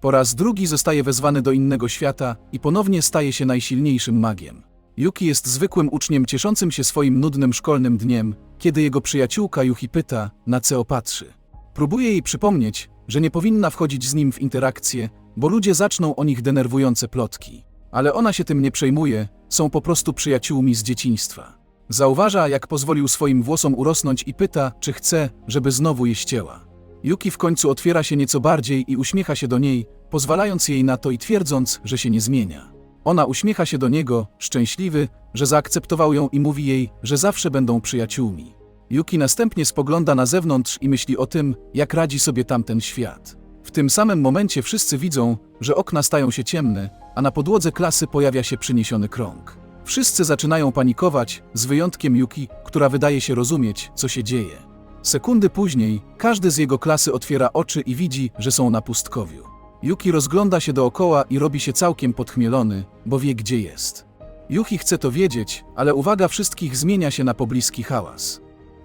Po raz drugi zostaje wezwany do innego świata i ponownie staje się najsilniejszym magiem. Yuki jest zwykłym uczniem cieszącym się swoim nudnym szkolnym dniem, kiedy jego przyjaciółka Yuki pyta, na co patrzy. Próbuje jej przypomnieć, że nie powinna wchodzić z nim w interakcję, bo ludzie zaczną o nich denerwujące plotki. Ale ona się tym nie przejmuje, są po prostu przyjaciółmi z dzieciństwa. Zauważa, jak pozwolił swoim włosom urosnąć i pyta, czy chce, żeby znowu je ścięła. Yuki w końcu otwiera się nieco bardziej i uśmiecha się do niej, pozwalając jej na to i twierdząc, że się nie zmienia. Ona uśmiecha się do niego, szczęśliwy, że zaakceptował ją i mówi jej, że zawsze będą przyjaciółmi. Yuki następnie spogląda na zewnątrz i myśli o tym, jak radzi sobie tamten świat. W tym samym momencie wszyscy widzą, że okna stają się ciemne, a na podłodze klasy pojawia się przyniesiony krąg. Wszyscy zaczynają panikować, z wyjątkiem Yuki, która wydaje się rozumieć, co się dzieje. Sekundy później, każdy z jego klasy otwiera oczy i widzi, że są na pustkowiu. Yuki rozgląda się dookoła i robi się całkiem podchmielony, bo wie gdzie jest. Yuki chce to wiedzieć, ale uwaga wszystkich zmienia się na pobliski hałas.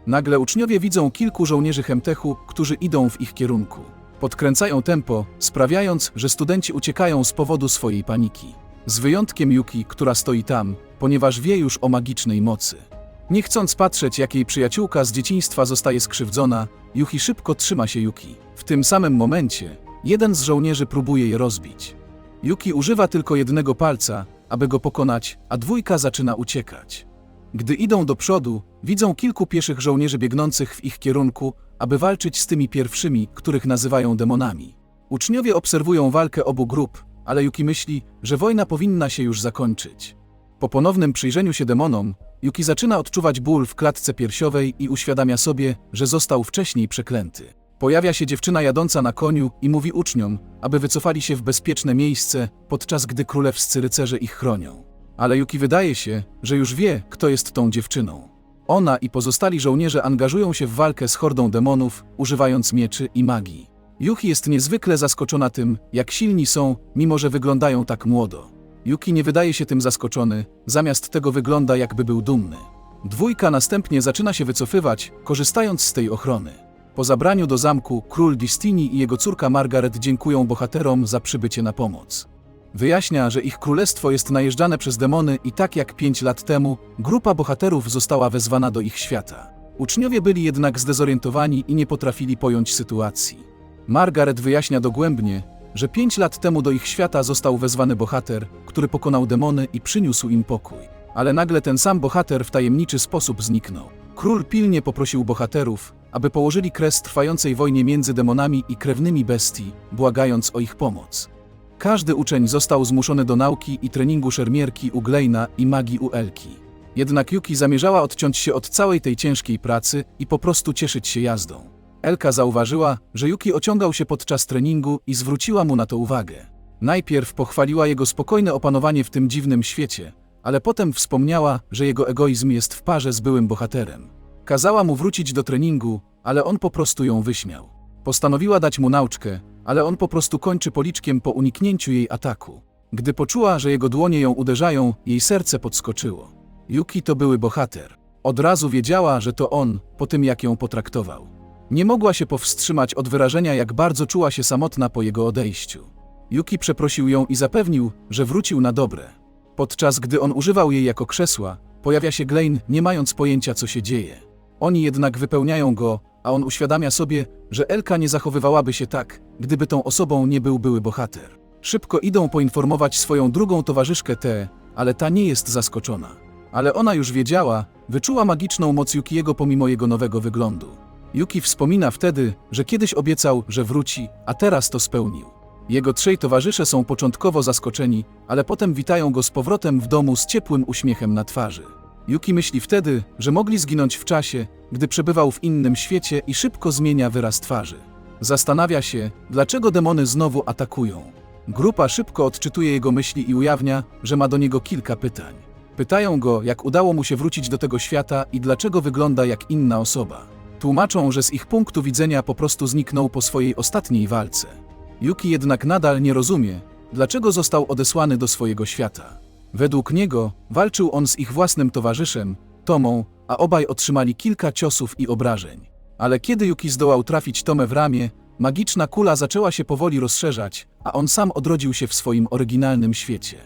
Nagle uczniowie widzą kilku żołnierzy Hemtechu, którzy idą w ich kierunku. Podkręcają tempo, sprawiając, że studenci uciekają z powodu swojej paniki. Z wyjątkiem Yuki, która stoi tam, ponieważ wie już o magicznej mocy. Nie chcąc patrzeć, jak jej przyjaciółka z dzieciństwa zostaje skrzywdzona, Yuki szybko trzyma się Yuki. W tym samym momencie jeden z żołnierzy próbuje je rozbić. Yuki używa tylko jednego palca, aby go pokonać, a dwójka zaczyna uciekać. Gdy idą do przodu, widzą kilku pieszych żołnierzy biegnących w ich kierunku, aby walczyć z tymi pierwszymi, których nazywają demonami. Uczniowie obserwują walkę obu grup, ale Yuki myśli, że wojna powinna się już zakończyć. Po ponownym przyjrzeniu się demonom, Yuki zaczyna odczuwać ból w klatce piersiowej i uświadamia sobie, że został wcześniej przeklęty. Pojawia się dziewczyna jadąca na koniu i mówi uczniom, aby wycofali się w bezpieczne miejsce, podczas gdy królewscy rycerze ich chronią. Ale Yuki wydaje się, że już wie, kto jest tą dziewczyną. Ona i pozostali żołnierze angażują się w walkę z hordą demonów, używając mieczy i magii. Yuki jest niezwykle zaskoczona tym, jak silni są, mimo że wyglądają tak młodo. Yuki nie wydaje się tym zaskoczony, zamiast tego wygląda jakby był dumny. Dwójka następnie zaczyna się wycofywać, korzystając z tej ochrony. Po zabraniu do zamku, król Distini i jego córka Margaret dziękują bohaterom za przybycie na pomoc. Wyjaśnia, że ich królestwo jest najeżdżane przez demony i tak jak pięć lat temu, grupa bohaterów została wezwana do ich świata. Uczniowie byli jednak zdezorientowani i nie potrafili pojąć sytuacji. Margaret wyjaśnia dogłębnie, że pięć lat temu do ich świata został wezwany bohater, który pokonał demony i przyniósł im pokój. Ale nagle ten sam bohater w tajemniczy sposób zniknął. Król pilnie poprosił bohaterów, aby położyli kres trwającej wojnie między demonami i krewnymi bestii, błagając o ich pomoc. Każdy uczeń został zmuszony do nauki i treningu szermierki u Glejna i magii u Elki. Jednak Yuki zamierzała odciąć się od całej tej ciężkiej pracy i po prostu cieszyć się jazdą. Elka zauważyła, że Yuki ociągał się podczas treningu i zwróciła mu na to uwagę. Najpierw pochwaliła jego spokojne opanowanie w tym dziwnym świecie, ale potem wspomniała, że jego egoizm jest w parze z byłym bohaterem. Kazała mu wrócić do treningu, ale on po prostu ją wyśmiał. Postanowiła dać mu nauczkę, ale on po prostu kończy policzkiem po uniknięciu jej ataku. Gdy poczuła, że jego dłonie ją uderzają, jej serce podskoczyło. Yuki to były bohater. Od razu wiedziała, że to on, po tym jak ją potraktował. Nie mogła się powstrzymać od wyrażenia, jak bardzo czuła się samotna po jego odejściu. Yuki przeprosił ją i zapewnił, że wrócił na dobre. Podczas gdy on używał jej jako krzesła, pojawia się Glein, nie mając pojęcia, co się dzieje. Oni jednak wypełniają go, a on uświadamia sobie, że Elka nie zachowywałaby się tak, gdyby tą osobą nie był były bohater. Szybko idą poinformować swoją drugą towarzyszkę T, ale ta nie jest zaskoczona. Ale ona już wiedziała, wyczuła magiczną moc Yukiego pomimo jego nowego wyglądu. Yuki wspomina wtedy, że kiedyś obiecał, że wróci, a teraz to spełnił. Jego trzej towarzysze są początkowo zaskoczeni, ale potem witają go z powrotem w domu z ciepłym uśmiechem na twarzy. Yuki myśli wtedy, że mogli zginąć w czasie, gdy przebywał w innym świecie i szybko zmienia wyraz twarzy. Zastanawia się, dlaczego demony znowu atakują. Grupa szybko odczytuje jego myśli i ujawnia, że ma do niego kilka pytań. Pytają go, jak udało mu się wrócić do tego świata i dlaczego wygląda jak inna osoba. Tłumaczą, że z ich punktu widzenia po prostu zniknął po swojej ostatniej walce. Yuki jednak nadal nie rozumie, dlaczego został odesłany do swojego świata. Według niego walczył on z ich własnym towarzyszem, Tomą, a obaj otrzymali kilka ciosów i obrażeń. Ale kiedy Yuki zdołał trafić Tomę w ramię, Magiczna kula zaczęła się powoli rozszerzać, a on sam odrodził się w swoim oryginalnym świecie.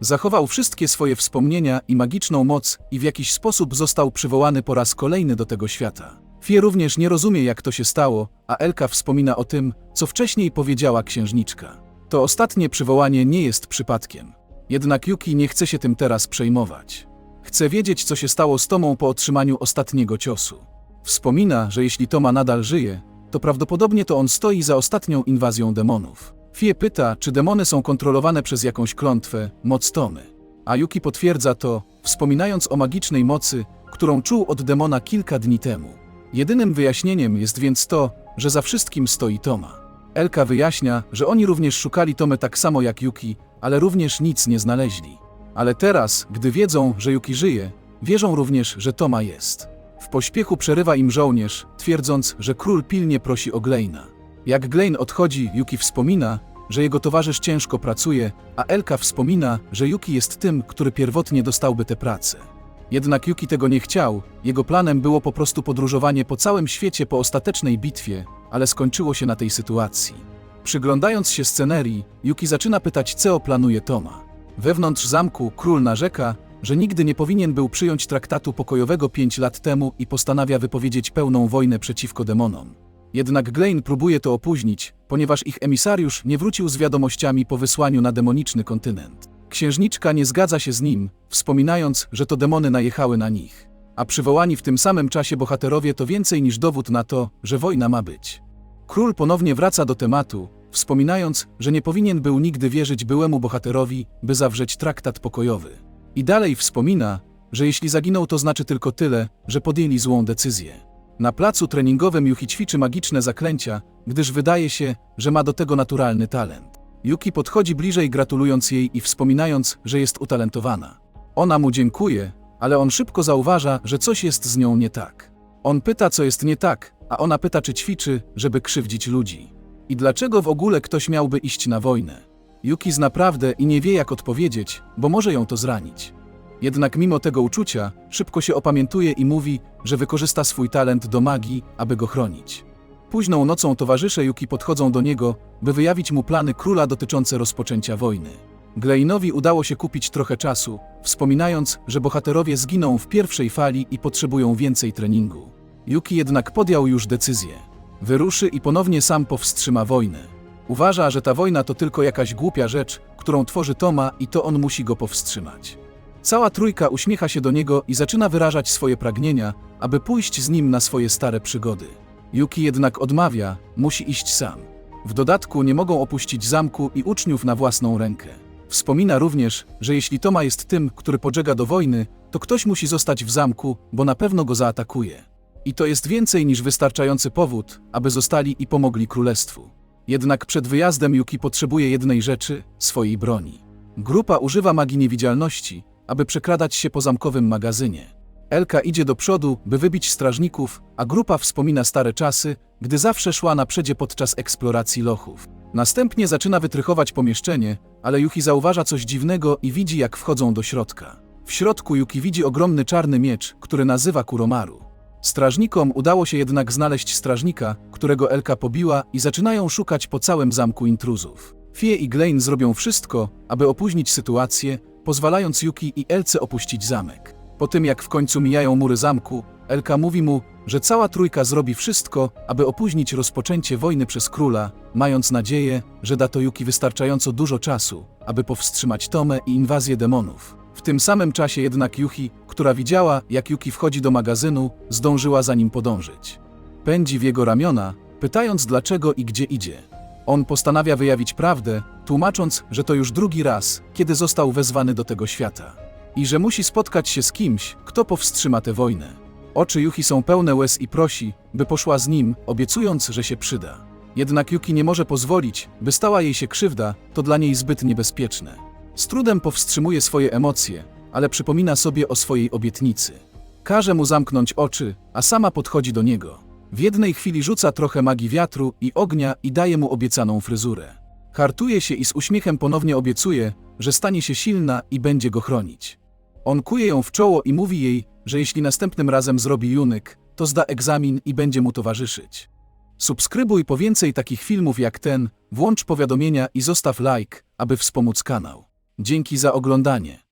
Zachował wszystkie swoje wspomnienia i magiczną moc i w jakiś sposób został przywołany po raz kolejny do tego świata. Fie również nie rozumie, jak to się stało, a Elka wspomina o tym, co wcześniej powiedziała księżniczka. To ostatnie przywołanie nie jest przypadkiem. Jednak Yuki nie chce się tym teraz przejmować. Chce wiedzieć, co się stało z Tomą po otrzymaniu ostatniego ciosu. Wspomina, że jeśli Toma nadal żyje, to prawdopodobnie to on stoi za ostatnią inwazją demonów. Fie pyta, czy demony są kontrolowane przez jakąś klątwę, moc Tomy. A Yuki potwierdza to, wspominając o magicznej mocy, którą czuł od demona kilka dni temu. Jedynym wyjaśnieniem jest więc to, że za wszystkim stoi Toma. Elka wyjaśnia, że oni również szukali Tomy tak samo jak Yuki, ale również nic nie znaleźli. Ale teraz, gdy wiedzą, że Yuki żyje, wierzą również, że Toma jest. W pośpiechu przerywa im żołnierz, twierdząc, że król pilnie prosi o Gleina. Jak Glein odchodzi, Yuki wspomina, że jego towarzysz ciężko pracuje, a Elka wspomina, że Yuki jest tym, który pierwotnie dostałby tę pracę. Jednak Yuki tego nie chciał, jego planem było po prostu podróżowanie po całym świecie po ostatecznej bitwie, ale skończyło się na tej sytuacji. Przyglądając się scenerii, Yuki zaczyna pytać, co planuje Toma. Wewnątrz zamku król narzeka, że nigdy nie powinien był przyjąć traktatu pokojowego pięć lat temu i postanawia wypowiedzieć pełną wojnę przeciwko demonom. Jednak Glein próbuje to opóźnić, ponieważ ich emisariusz nie wrócił z wiadomościami po wysłaniu na demoniczny kontynent. Księżniczka nie zgadza się z nim, wspominając, że to demony najechały na nich. A przywołani w tym samym czasie bohaterowie to więcej niż dowód na to, że wojna ma być. Król ponownie wraca do tematu, wspominając, że nie powinien był nigdy wierzyć byłemu bohaterowi, by zawrzeć traktat pokojowy. I dalej wspomina, że jeśli zaginął, to znaczy tylko tyle, że podjęli złą decyzję. Na placu treningowym Yuki ćwiczy magiczne zaklęcia, gdyż wydaje się, że ma do tego naturalny talent. Yuki podchodzi bliżej, gratulując jej i wspominając, że jest utalentowana. Ona mu dziękuje, ale on szybko zauważa, że coś jest z nią nie tak. On pyta, co jest nie tak, a ona pyta, czy ćwiczy, żeby krzywdzić ludzi. I dlaczego w ogóle ktoś miałby iść na wojnę? Yuki zna prawdę i nie wie, jak odpowiedzieć, bo może ją to zranić. Jednak mimo tego uczucia, szybko się opamiętuje i mówi, że wykorzysta swój talent do magii, aby go chronić. Późną nocą towarzysze Yuki podchodzą do niego, by wyjawić mu plany króla dotyczące rozpoczęcia wojny. Gleinowi udało się kupić trochę czasu, wspominając, że bohaterowie zginą w pierwszej fali i potrzebują więcej treningu. Yuki jednak podjął już decyzję. Wyruszy i ponownie sam powstrzyma wojnę. Uważa, że ta wojna to tylko jakaś głupia rzecz, którą tworzy Toma i to on musi go powstrzymać. Cała trójka uśmiecha się do niego i zaczyna wyrażać swoje pragnienia, aby pójść z nim na swoje stare przygody. Yuki jednak odmawia, musi iść sam. W dodatku nie mogą opuścić zamku i uczniów na własną rękę. Wspomina również, że jeśli Toma jest tym, który podżega do wojny, to ktoś musi zostać w zamku, bo na pewno go zaatakuje. I to jest więcej niż wystarczający powód, aby zostali i pomogli królestwu. Jednak przed wyjazdem Yuki potrzebuje jednej rzeczy swojej broni. Grupa używa magii niewidzialności, aby przekradać się po zamkowym magazynie. Elka idzie do przodu, by wybić strażników, a grupa wspomina stare czasy, gdy zawsze szła na przedzie podczas eksploracji lochów. Następnie zaczyna wytrychować pomieszczenie, ale Yuki zauważa coś dziwnego i widzi, jak wchodzą do środka. W środku Yuki widzi ogromny czarny miecz, który nazywa Kuromaru. Strażnikom udało się jednak znaleźć strażnika, którego Elka pobiła i zaczynają szukać po całym zamku intruzów. Fie i Glein zrobią wszystko, aby opóźnić sytuację, pozwalając Yuki i Elce opuścić zamek. Po tym jak w końcu mijają mury zamku, Elka mówi mu, że cała trójka zrobi wszystko, aby opóźnić rozpoczęcie wojny przez króla, mając nadzieję, że da to Yuki wystarczająco dużo czasu, aby powstrzymać Tomę i inwazję demonów. W tym samym czasie jednak Yuki, która widziała, jak Yuki wchodzi do magazynu, zdążyła za nim podążyć. Pędzi w jego ramiona, pytając dlaczego i gdzie idzie. On postanawia wyjawić prawdę, tłumacząc, że to już drugi raz, kiedy został wezwany do tego świata. I że musi spotkać się z kimś, kto powstrzyma tę wojnę. Oczy Yuki są pełne łez i prosi, by poszła z nim, obiecując, że się przyda. Jednak Yuki nie może pozwolić, by stała jej się krzywda, to dla niej zbyt niebezpieczne. Z trudem powstrzymuje swoje emocje, ale przypomina sobie o swojej obietnicy. Każe mu zamknąć oczy, a sama podchodzi do niego. W jednej chwili rzuca trochę magii wiatru i ognia i daje mu obiecaną fryzurę. Hartuje się i z uśmiechem ponownie obiecuje, że stanie się silna i będzie go chronić. On kuje ją w czoło i mówi jej, że jeśli następnym razem zrobi junyk, to zda egzamin i będzie mu towarzyszyć. Subskrybuj po więcej takich filmów jak ten, włącz powiadomienia i zostaw like, aby wspomóc kanał. Dzięki za oglądanie.